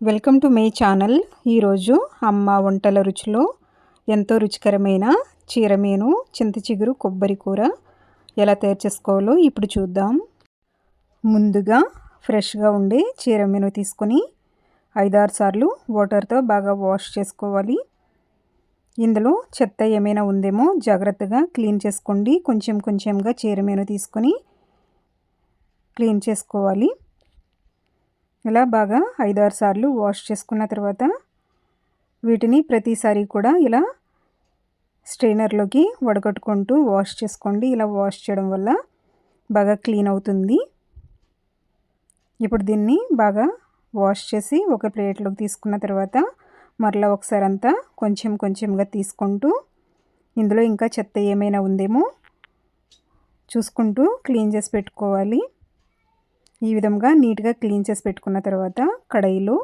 Welcome to my channel. ఈరోజు అమ్మ వంటల రుచిలో ఎంతో రుచికరమైన చీరమేను చింత చిగురు కొబ్బరి కూర ఎలా తయారు చేసుకోవాలో ఇప్పుడు చూద్దాం. ముందుగా ఫ్రెష్గా ఉండే చీరమేను తీసుకొని ఐదారు సార్లు వాటర్తో బాగా వాష్ చేసుకోవాలి. ఇందులో చెత్త ఏమైనా ఉందేమో జాగ్రత్తగా క్లీన్ చేసుకోండి. కొంచెం కొంచెంగా చీరమేను తీసుకొని క్లీన్ చేసుకోవాలి. ఇలా బాగా ఐదారు సార్లు వాష్ చేసుకున్న తర్వాత వీటిని ప్రతిసారి కూడా ఇలా స్ట్రైనర్లోకి వడగట్టుకుంటూ వాష్ చేసుకోండి. ఇలా వాష్ చేయడం వల్ల బాగా క్లీన్ అవుతుంది. ఇప్పుడు దీన్ని బాగా వాష్ చేసి ఒక ప్లేట్లోకి తీసుకున్న తర్వాత మరలా ఒకసారి అంతా కొంచెం కొంచెంగా తీసుకుంటూ ఇందులో ఇంకా చెత్త ఏమైనా ఉందేమో చూసుకుంటూ క్లీన్ చేసి పెట్టుకోవాలి. ఈ విధంగా నీట్గా క్లీన్ చేసి పెట్టుకున్న తర్వాత కడాయిలో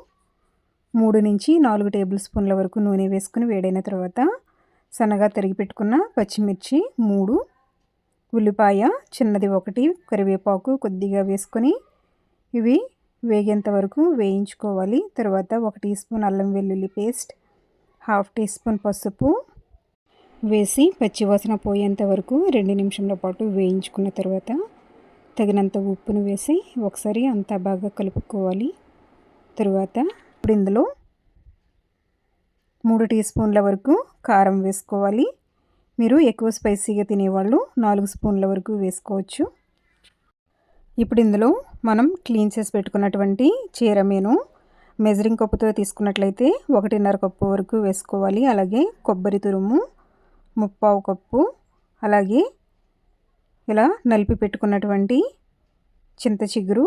మూడు నుంచి నాలుగు టేబుల్ స్పూన్ల వరకు నూనె వేసుకుని వేడైన తర్వాత సన్నగా తరిగి పెట్టుకున్న పచ్చిమిర్చి మూడు ఉల్లిపాయ చిన్నది ఒకటి కరివేపాకు కొద్దిగా వేసుకొని ఇవి వేగేంత వరకు వేయించుకోవాలి. తర్వాత ఒక టీ స్పూన్ అల్లం వెల్లుల్లి పేస్ట్ హాఫ్ టీ స్పూన్ పసుపు వేసి పచ్చివాసన పోయేంత వరకు రెండు నిమిషంల పాటు వేయించుకున్న తర్వాత తగినంత ఉప్పును వేసి ఒకసారి అంతా బాగా కలుపుకోవాలి. తరువాత ఇప్పుడు ఇందులో మూడు టీ స్పూన్ల వరకు కారం వేసుకోవాలి. మీరు ఎక్కువ స్పైసీగా తినేవాళ్ళు నాలుగు స్పూన్ల వరకు వేసుకోవచ్చు. ఇప్పుడు ఇందులో మనం క్లీన్ చేసి పెట్టుకున్నటువంటి చీర మేను మెజరింగ్ కప్పుతో తీసుకున్నట్లయితే ఒకటిన్నర కప్పు వరకు వేసుకోవాలి. అలాగే కొబ్బరి తురుము ముప్పావు కప్పు అలాగే ఇలా నలిపి పెట్టుకున్నటువంటి చింత చిగురు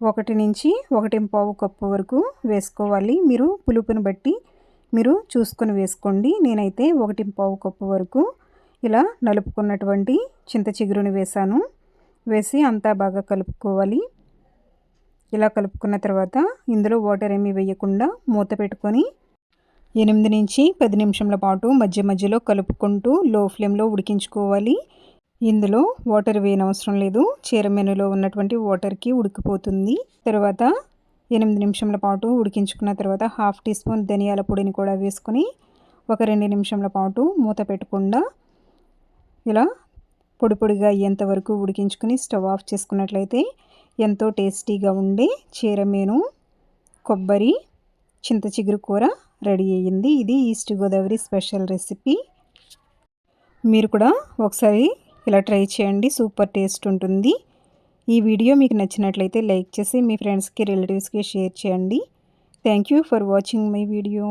ఒకటి నుంచి ఒకటి పావు కప్పు వరకు వేసుకోవాలి. మీరు పులుపుని బట్టి మీరు చూసుకొని వేసుకోండి. నేనైతే ఒకటి పావు కప్పు వరకు ఇలా నలుపుకున్నటువంటి చింత చిగురుని వేసాను వేసి అంతా బాగా కలుపుకోవాలి. ఇలా కలుపుకున్న తర్వాత ఇందులో వాటర్ ఏమీ వేయకుండా మూత పెట్టుకొని ఎనిమిది నుంచి పది నిమిషంల పాటు మధ్య మధ్యలో కలుపుకుంటూ లో ఫ్లేమ్లో ఉడికించుకోవాలి. ఇందులో వాటర్ వేయనవసరం లేదు. చీర మెనులో ఉన్నటువంటి వాటర్కి ఉడికిపోతుంది. తర్వాత ఎనిమిది నిమిషంల పాటు ఉడికించుకున్న తర్వాత హాఫ్ టీ స్పూన్ ధనియాల పొడిని కూడా వేసుకొని ఒక రెండు నిమిషంల పాటు మూత పెట్టకుండా ఇలా పొడి పొడిగా అయ్యేంత వరకు ఉడికించుకుని స్టవ్ ఆఫ్ చేసుకున్నట్లయితే ఎంతో టేస్టీగా ఉండే చీరమేను కొబ్బరి చింత చిగురు కూర రెడీ అయ్యింది. ఇది ఈస్ట్ గోదావరి స్పెషల్ రెసిపీ. మీరు కూడా ఒకసారి ఇలా ట్రై చేయండి సూపర్ టేస్ట్ ఉంటుంది. ఈ వీడియో మీకు నచ్చినట్లయితే లైక్ చేసి మీ ఫ్రెండ్స్కి రిలేటివ్స్కి షేర్ చేయండి. Thank you for watching my video.